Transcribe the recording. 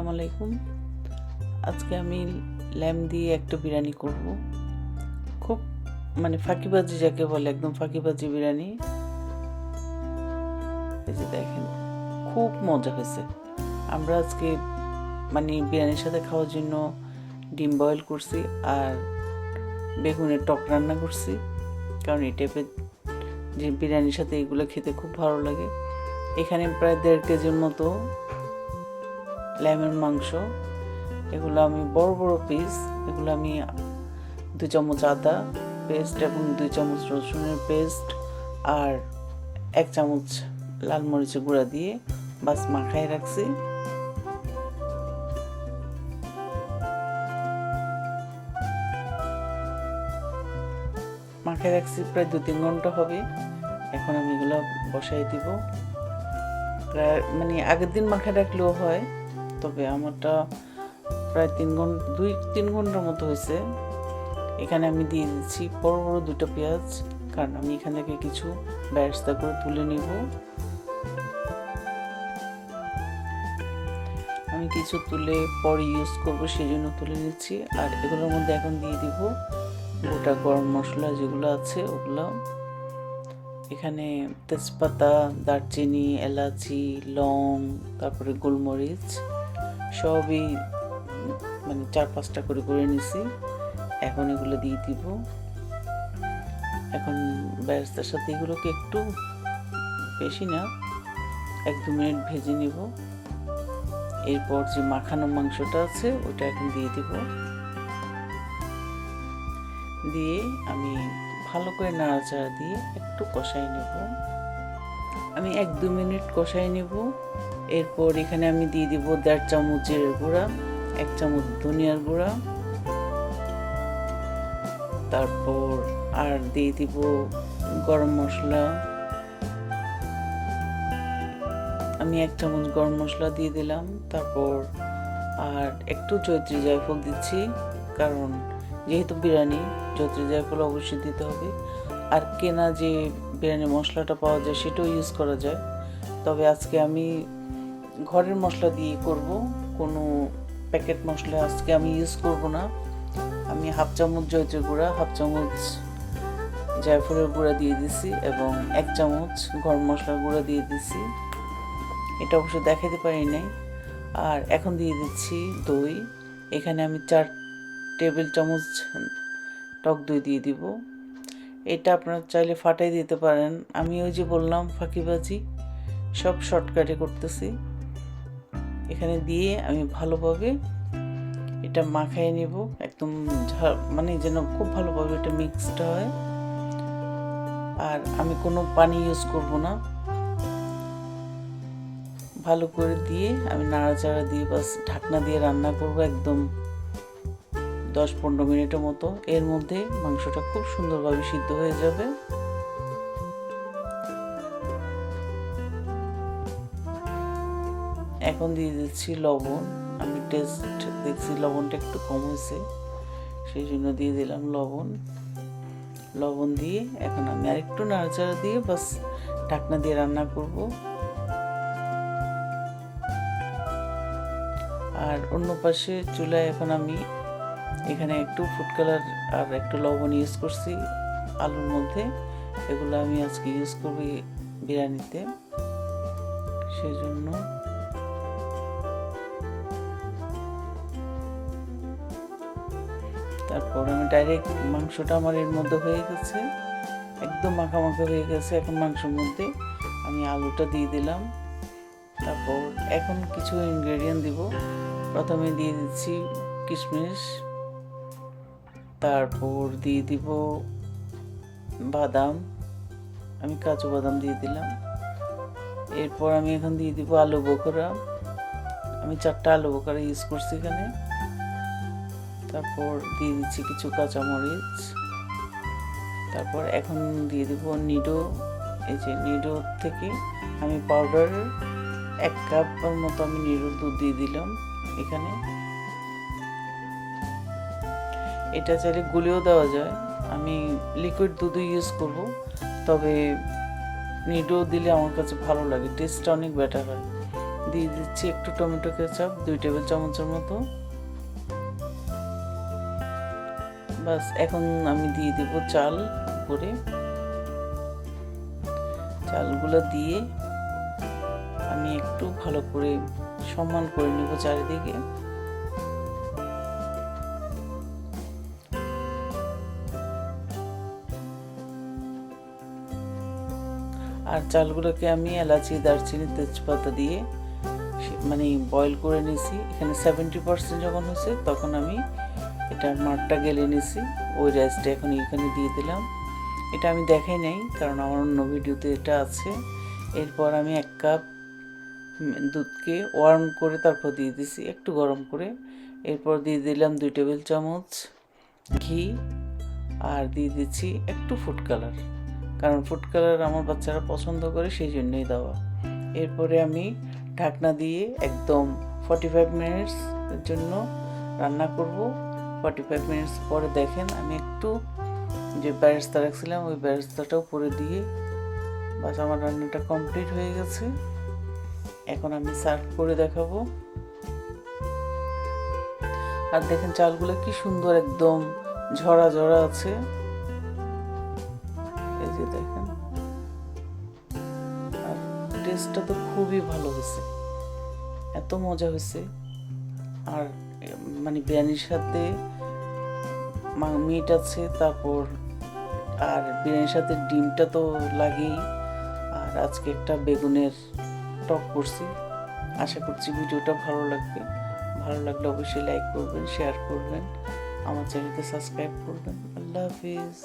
আসসালামু আলাইকুম। আজকে আমি ল্যাম দিয়ে একটা বিরিয়ানি করব। খুব মানে ফাঁকিবাজি যাকে বলে, একদম ফাঁকিবাজি বিরিয়ানি। এই যে দেখেন, খুব মজা হয়েছে। আমরা আজকে মানে বিরিয়ানির সাথে খাওয়ার জন্য ডিম বয়েল করছি আর বেগুনের টক রান্না করছি। কারণ এই টাইপের যে বিরিয়ানির সাথে এগুলো খেতে খুব ভালো লাগে। এখানে প্রায় দেড় কেজির মতো ল্যামের মাংস, এগুলো আমি বড় বড় পিস এগুলো আমি দুই চামচ আদা পেস্ট এবং দুই চামচ রসুনের পেস্ট আর এক চামচ লাল মরিচের গুঁড়া দিয়ে বাস মাখায় রাখছি। মাখায় রাখছি প্রায় দু তিন ঘণ্টা হবে। এখন আমি এগুলো বসাই দিব। মানে আগের দিন মাখায় রাখলেও হয়। তবে আমারটা প্রায় তিন ঘণ্টা, দুই, তিন ঘণ্টার মতো হয়েছে। এখানে আমি দিয়ে দিচ্ছি বড় বড় দুটো পেঁয়াজ, কারণ আমি এখান থেকে কিছু ব্যবস্থা করে তুলে নিব। আমি কিছু তুলে পরে ইউজ করব সেই জন্য তুলে নিচ্ছি। আর এগুলোর মধ্যে এখন দিয়ে দিব গোটা গরম মশলা যেগুলো আছে, ওগুলো। এখানে তেজপাতা, দারচিনি, এলাচি, লং, তারপরে গোলমরিচ। সবই মানে চার পাঁচটা করে করে নিছি। এখন এগুলো দিয়ে দিব। এখন ব্যস্তার সাথে এগুলোকে একটু বেশি না, এক দু মিনিট ভেজে নিব। এরপর যে মাখানো মাংসটা আছে ওটা এখন দিয়ে দিব। দিয়ে আমি ভালো করে নাড়াচাড়া দিয়ে একটু কষাই নেব। আমি এক দু মিনিট কষাই নেব। এরপর এখানে আমি দিয়ে দিব দেড় চামচের গুঁড়া, এক চামচ ধনিয়ার গুঁড়া। তারপর আর দিয়ে দিব গরম মশলা। আমি এক চামচ গরম মশলা দিয়ে দিলাম। তারপর আর একটু চৈত্রী জায়ফল দিচ্ছি, কারণ যেহেতু বিরিয়ানি, চৈত্রী জায়ফল অবশ্যই দিতে হবে। আর কেনা যে বিরিয়ানি মশলাটা পাওয়া যায়, সেটাও ইউজ করা যায়। তবে আজকে আমি ঘরের মশলা দিয়ে করব। কোনো প্যাকেট মশলা আজকে আমি ইউজ করব না। আমি হাফ চামচ জয়ত্রী গুঁড়া, হাফ চামচ জায়ফলের গুঁড়া দিয়ে দিছি এবং এক চামচ গরম মশলার গুঁড়া দিয়ে দিছি। এটা অবশ্য দেখাতে পারি নাই। আর এখন দিয়ে দিচ্ছি দই। এখানে আমি চার টেবিল চামচ টক দই দিয়ে দিব। এটা আপনারা চাইলে ফাটাই দিতে পারেন। আমি ওই যে বললাম, ফাঁকিবাজি, সব শর্টকাটে করতেছি। এখানে দিয়ে আমি ভালোভাবে এটা মাখাই নেব। একদম মানে যেন খুব ভালোভাবে এটা মিক্সড হয়। আর আমি কোনো পানি ইউজ করব না। ভালো করে দিয়ে আমি নাড়াচাড়া দিয়ে বাস ঢাকনা দিয়ে রান্না করব একদম। দশ পনেরো মিনিটের মতো এর মধ্যে মাংসটা খুব সুন্দরভাবে সিদ্ধ হয়ে যাবে। এখন দিয়ে দিচ্ছি লবণ। আমি টেস্ট দেখছি লবণটা একটু কম হয়েছে, সেই জন্য দিয়ে দিলাম লবণ। লবণ দিয়ে এখন আমি আরেকটু নাড়াচাড়া দিয়ে বাস ঢাকনা দিয়ে রান্না করব। আর অন্য পাশে চুলায় এখন আমি এখানে একটু ফুড কালার আর একটু লবণ ইউজ করছি আলুর মধ্যে। এগুলো আমি আজকে ইউজ করব বিরিয়ানিতে। সেই জন্য তারপর আমি ডাইরেক্ট মাংসটা আমার এর মধ্যে হয়ে গেছে। একদম মাখা মাখা হয়ে গেছে এখন মাংসের মধ্যে। আমি আলুটা দিয়ে দিলাম। তারপর এখন কিছু ইনগ্রেডিয়েন্ট দিব। প্রথমে দিয়ে দিচ্ছি কিশমিশ। তারপর দিয়ে দিব বাদাম। আমি কাজু বাদাম দিয়ে দিলাম। এরপর আমি এখন দিয়ে দিব আলু বোকরা আমি চারটা আলু বোকরা ইউজ করছি এখানে। তারপর দিয়ে দিচ্ছি কিছু কাঁচামরিচ। তারপর এখন দিয়ে দিব নিডো। এই যে নিডো থেকে আমি পাউডার এক কাপ মতো আমি নিডোর দুধ দিয়ে দিলাম এখানে। এটা চাইলে গুলিও দেওয়া যায়। আমি লিকুইড দুধও ইউজ করব। তবে নিডো দিলে আমার কাছে ভালো লাগে। টেস্টটা অনেক বেটার হয়। দিয়ে দিচ্ছি একটু টমেটো কেচাপ দুই টেবিল চামচের মতো। বাস এখন আমি দিয়ে দেব চাল উপরে চালগুলো দিয়ে আমি একটু ভালো করে সম্মান করে নেব চারিদিকে। আর চালগুলোকে আমি এলাচি, দারচিনি, তেজপাতা দিয়ে মানে বয়েল করে নিয়েছি। এখানে সেভেন্টি পার্সেন্ট যখন হয়েছে, তখন আমি এটার মাঠটা গেলে নিয়েছি। ওই রাইসটা এখন এখানে দিয়ে দিলাম। এটা আমি দেখাই নাই, কারণ আমার অন্য ভিডিওতে এটা আছে। এরপর আমি এক কাপ দুধকে ওয়ার্ম করে তারপর দিয়ে দিছি একটু গরম করে। এরপর দিয়ে দিলাম দুই টেবিল চামচ ঘি, আর দিয়ে দিচ্ছি একটু ফুড কালার কারণ ফুড কালার আমার বাচ্চারা পছন্দ করে সেই জন্যই দেওয়া। এরপরে আমি ঢাকনা দিয়ে একদম ফর্টি ফাইভ মিনিটসের জন্য রান্না করব। ফর্টি ফাইভ মিনিটস পরে দেখেন আমি একটু যে ব্যারেস্তা রাখছিলাম, ওই ব্যারেস্তাটাও পরে দিয়ে বাস আমার রান্নাটা কমপ্লিট হয়ে গেছে। এখন আমি সার্ভ করে দেখাবো। আর দেখেন চালগুলো কি সুন্দর একদম ঝরা ঝরা আছে। এই যে দেখেন। আর টেস্টটা তো খুবই ভালো হয়েছে। এত মজা হয়েছে। আর মানে বিরিয়ানির সাথে মিট আছে, তারপর আর বিরিয়ানির সাথে ডিমটা তো লাগেই। আর আজকে একটা বেগুনের টক করছি। আশা করছি ভিডিওটা ভালো লাগবে। ভালো লাগলে অবশ্যই লাইক করবেন শেয়ার করবেন, আমার চ্যানেলকে সাবস্ক্রাইব করবেন। আল্লাহ হাফিজ।